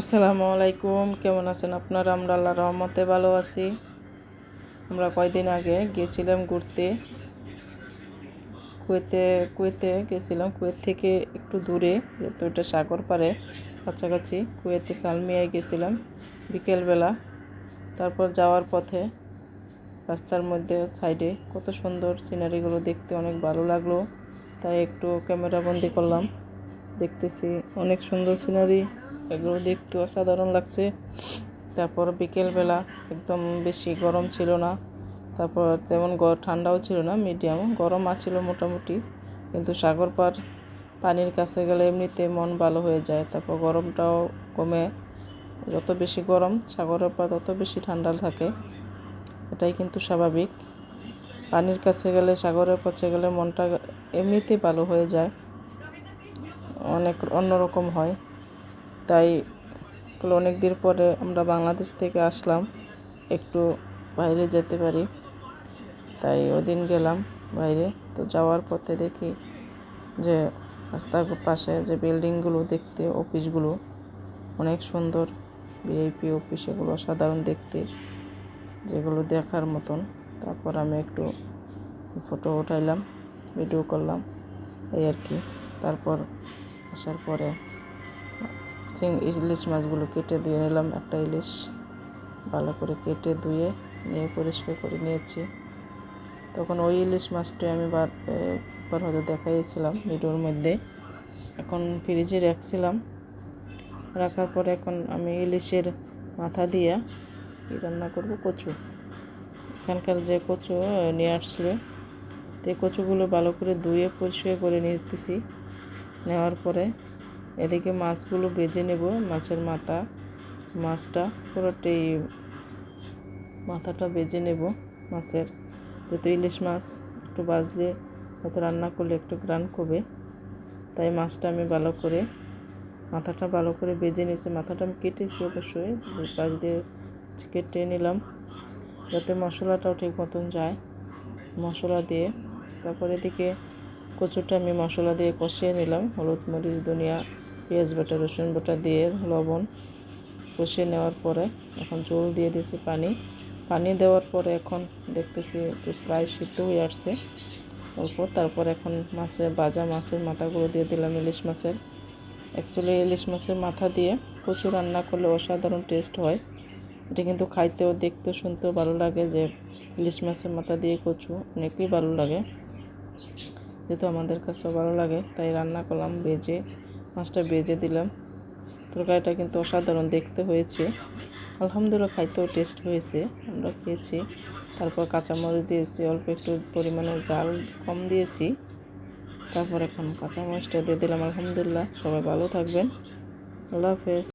আসসালামু আলাইকুম, কেমন আছেন আপনারা? আমরা আল্লাহ রহমতে ভালো আছি। আমরা কয়দিন আগে গিয়েছিলাম ঘুরতে। কুয়েতে কুয়েতে গেছিলাম। কুয়েত থেকে একটু দূরে, যেহেতু এটা সাগর পাড়ে, কাছাকাছি। কুয়েতে সালমিয়ায় গেছিলাম বিকেলবেলা। তারপর যাওয়ার পথে রাস্তার মধ্যে, সাইডে কত সুন্দর সিনারিগুলো দেখতে অনেক ভালো লাগল। তাই একটু ক্যামেরা বন্দি করলাম। দেখতেছি। অনেক সুন্দর সিনারি এগুলো দেখতে অসাধারণ লাগছে। তারপর বিকেলবেলা একদম বেশি গরম ছিল না। তারপর তেমন ঠান্ডাও ছিল না মিডিয়াম গরম আছিল মোটামুটি, কিন্তু সাগর পার পানির কাছে গেলে এমনিতে মন ভালো হয়ে যায়। তারপর গরমটাও কমে। যত বেশি গরম সাগরের পার তত বেশি ঠান্ডা থাকে। এটাই কিন্তু স্বাভাবিক। পানির কাছে গেলে, সাগরের কাছে গেলে মনটা এমনিতেই ভালো হয়ে যায়। অনেক অন্যরকম হয়। তাই অনেক দিন পরে আমরা বাংলাদেশ থেকে আসলাম। একটু বাইরে যেতে পারি। তাই ওদিন গেলাম বাইরে। তো যাওয়ার পথে দেখি যে রাস্তার পাশে যে বিল্ডিংগুলো দেখতে, অফিসগুলো অনেক সুন্দর। ভিআইপি অফিস এগুলো সাধারণ দেখতে। যেগুলো দেখার মতন। তারপর আমি একটু ফটো উঠাইলাম ভিডিও করলাম, এই আর কি। তারপর আসার পরে চিং ইলিশ মাছগুলো কেটে ধুয়ে নিলাম। একটা ইলিশ ভালো করে কেটে ধুয়ে নিয়ে পরিষ্কার করে নিয়েছি। তখন ওই ইলিশ মাছটা আমি বার হয়তো দেখাইছিলাম ভিডিওর মধ্যে। এখন ফ্রিজে রাখছিলাম। রাখার পরে এখন আমি ইলিশের মাথা দিয়া কী রান্না করব? কচু। এখানকার যে কচু নিয়ে আসছিল তো কচুগুলো ভালো করে ধুয়ে পরিষ্কার করে নিতেছি। নেওয়ার পরে এদিকে মাছগুলো বেজে নেব, মাছের মাথা, মাছটা পুরোটাই, মাথাটা বেজে নেব মাছের। যেহেতু ইলিশ মাছ, একটু বাজলে হয়তো রান্না করলে একটু গ্রান করবে। তাই মাছটা আমি ভালো করে, মাথাটা ভালো করে বেজে নিয়েছি। মাথাটা আমি কেটেছি অবশ্যই পাশ দিয়ে কেটে নিলাম যাতে মশলাটাও ঠিক মতন যায়, মশলা দিয়ে। তারপরে এদিকে কচুটা আমি মশলা দিয়ে কষিয়ে নিলাম। হলুদ মরিচ, ধনিয়া, পেঁয়াজ বাটা, রসুন বাটা দিয়ে লবণ কষিয়ে নেওয়ার পরে এখন জল দিয়ে দিয়েছি পানি। পানি দেওয়ার পরে এখন দেখতেছি যে প্রায় সিদ্ধ হয়ে আসছে। অল্প তারপর এখন মাছের, বাজা মাছের মাথাগুলো দিয়ে দিলাম ইলিশ মাছের। অ্যাকচুয়ালি ইলিশ মাছের মাথা দিয়ে কচু রান্না করলে অসাধারণ টেস্ট হয়। এটা কিন্তু খাইতেও দেখতেও শুনতেও ভালো লাগে যে ইলিশ মাছের মাথা দিয়ে কচু অনেকই ভালো লাগে। যেহেতু আমাদের কাছেও ভালো লাগে, তাই রান্না করলাম বেজে মাছটা ভেজে দিলাম। তরকারিটা কিন্তু অসাধারণ দেখতে হয়েছে। আলহামদুলিল্লাহ খাইতেও টেস্ট হয়েছে, আমরা খেয়েছি। তারপর কাঁচামরিচ দিয়েছি, অল্প একটু পরিমাণে জাল কম দিয়েছি। তারপর এখন কাঁচামরিচটা দিয়ে দিলাম, আলহামদুলিল্লাহ। সবাই ভালো থাকবেন। আল্লাহ হাফেজ।